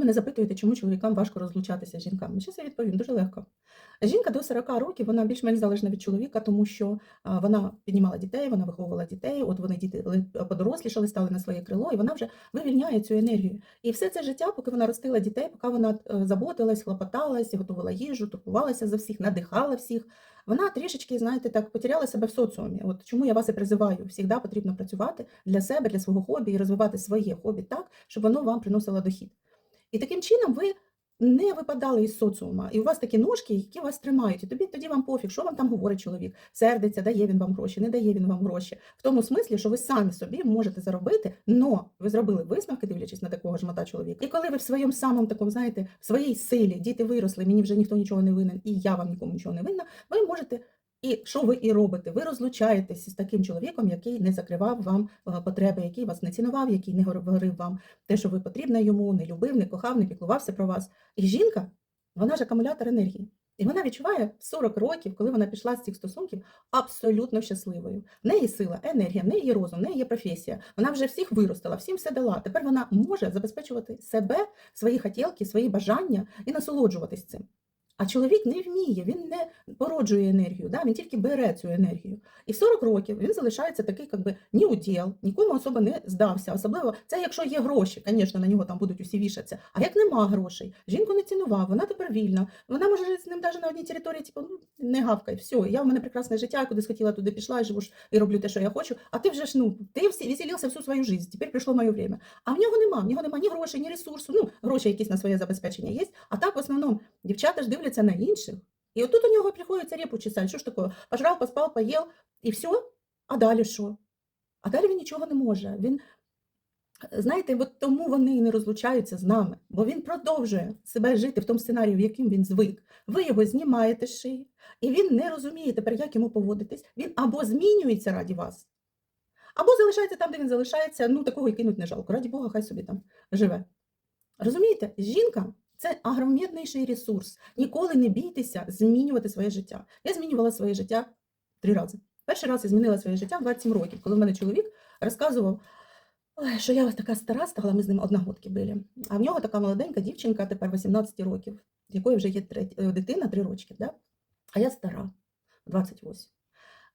Мене запитуєте, чому чоловікам важко розлучатися з жінками. Зараз я відповім дуже легко. Жінка до 40 років вона більш-менш залежна від чоловіка, тому що вона піднімала дітей, вона виховувала дітей. От вони діти подорослішали, стали на своє крило, і вона вже вивільняє цю енергію. І все це життя, поки вона ростила дітей, поки вона е, заботилась, хлопоталась, готувала їжу, турбувалася за всіх, надихала всіх. Вона трішечки, знаєте, так потеряла себе в соціумі. От чому я вас і призиваю? Завжди потрібно працювати для себе, для свого хобі і розвивати своє хобі так, щоб воно вам приносило дохід. І таким чином ви не випадали із соціума, і у вас такі ножки, які вас тримають. І тобі тоді вам пофіг, що вам там говорить чоловік, сердиться, дає він вам гроші, не дає він вам гроші. В тому смислі, що ви самі собі можете заробити, но ви зробили висновки, дивлячись на такого жмота чоловіка. І коли ви в своєму самому такому, знаєте, в своїй силі, діти виросли, мені вже ніхто нічого не винен, і я вам нікому нічого не винна, ви можете. І що ви і робите? Ви розлучаєтесь з таким чоловіком, який не закривав вам е, потреби, який вас не цінував, який не говорив вам те, що ви потрібна йому, не любив, не кохав, не піклувався про вас. І жінка, вона ж акумулятор енергії. І вона відчуває в 40 років, коли вона пішла з цих стосунків, абсолютно щасливою. В неї сила, енергія, в неї є розум, в неї є професія. Вона вже всіх виростила, всім все дала. Тепер вона може забезпечувати себе, свої хотілки, свої бажання і насолоджуватись цим. А чоловік не вміє, він не породжує енергію, да? він тільки бере цю енергію. І в 40 років він залишається такий, якби ні уділ, нікому особо не здався. Особливо це, якщо є гроші, звісно, на нього там будуть усі вішатися. А як нема грошей, жінку не цінував, вона тепер вільна. Вона може жити з ним навіть на одній території, типу, ну не гавкай, все, я в мене прекрасне життя, я куди схотіла, туди пішла, і живу і роблю те, що я хочу. А ти вже ж ну ти веселився всю свою життя, тепер прийшло моє время. А в нього нема, в нього нема ні грошей, ні ресурсу. Ну, гроші якісь на своє забезпечення є. А так в основному дівчата ж дивляться на інших. І отут у нього приходиться репу чесать. Що ж таке? Пожрав, поспав, поїв, і все. А далі що? А далі він нічого не може. Він, знаєте, от тому вони і не розлучаються з нами, бо він продовжує себе жити в тому сценарії, в яким він звик. Ви його знімаєте з шиї, і він не розуміє тепер, як йому поводитись. Він або змінюється раді вас, або залишається там, де він залишається, ну такого і кинуть не жалко. Раді Бога, хай собі там живе. Розумієте, жінка це агромірніший ресурс. Ніколи не бійтеся змінювати своє життя. Я змінювала своє життя три рази. Перший раз я змінила своє життя в 27 років, коли в мене чоловік розказував, що я така стара стала, ми з ним одногодки були. А в нього така молоденька дівчинка, тепер 18 років, в якої вже є дитина 3 рочки. Да? А я стара, 28.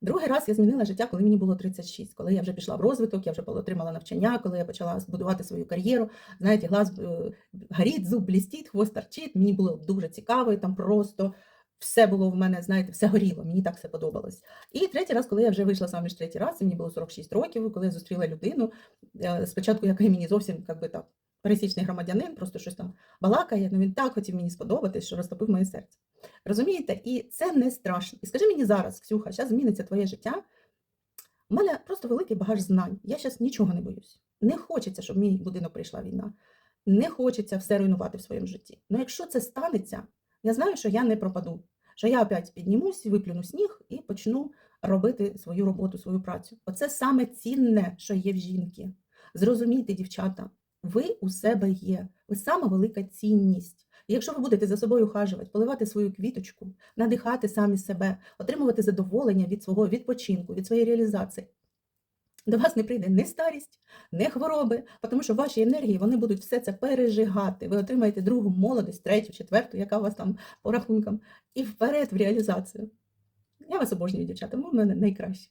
Другий раз я змінила життя, коли мені було 36, коли я вже пішла в розвиток, я вже отримала навчання, коли я почала збудувати свою кар'єру. Знаєте, глаз е, горить, зуб блістить, хвост торчить. Мені було дуже цікаво, і там просто все було в мене, знаєте, все горіло, мені так все подобалось. І третій раз, коли я вже вийшла заміж третій раз, і мені було 46 років, коли я зустріла людину, е, спочатку, яка мені зовсім як би так. Пересічний громадянин, просто щось там балакає, ну він так хотів мені сподобатись, що розтопив моє серце. Розумієте? І це не страшно. І скажи мені зараз, Ксюха, зараз зміниться твоє життя. У мене просто великий багаж знань. Я зараз нічого не боюсь. Не хочеться, щоб в мій будинок прийшла війна. Не хочеться все руйнувати в своєму житті. Ну якщо це станеться, я знаю, що я не пропаду, що я опять піднімусь, виплюну сніг і почну робити свою роботу, свою працю. Оце саме цінне, що є в жінки. Зрозумійте, дівчата, ви у себе є, ви сама велика цінність. І якщо ви будете за собою ухажувати, поливати свою квіточку, надихати самі себе, отримувати задоволення від свого відпочинку, від своєї реалізації, до вас не прийде ні старість, ні хвороби, тому що ваші енергії вони будуть все це пережигати. Ви отримаєте другу молодість, третю, четверту, яка у вас там по рахункам, і вперед в реалізацію. Я вас обожнюю, дівчата, ви в мене найкращі.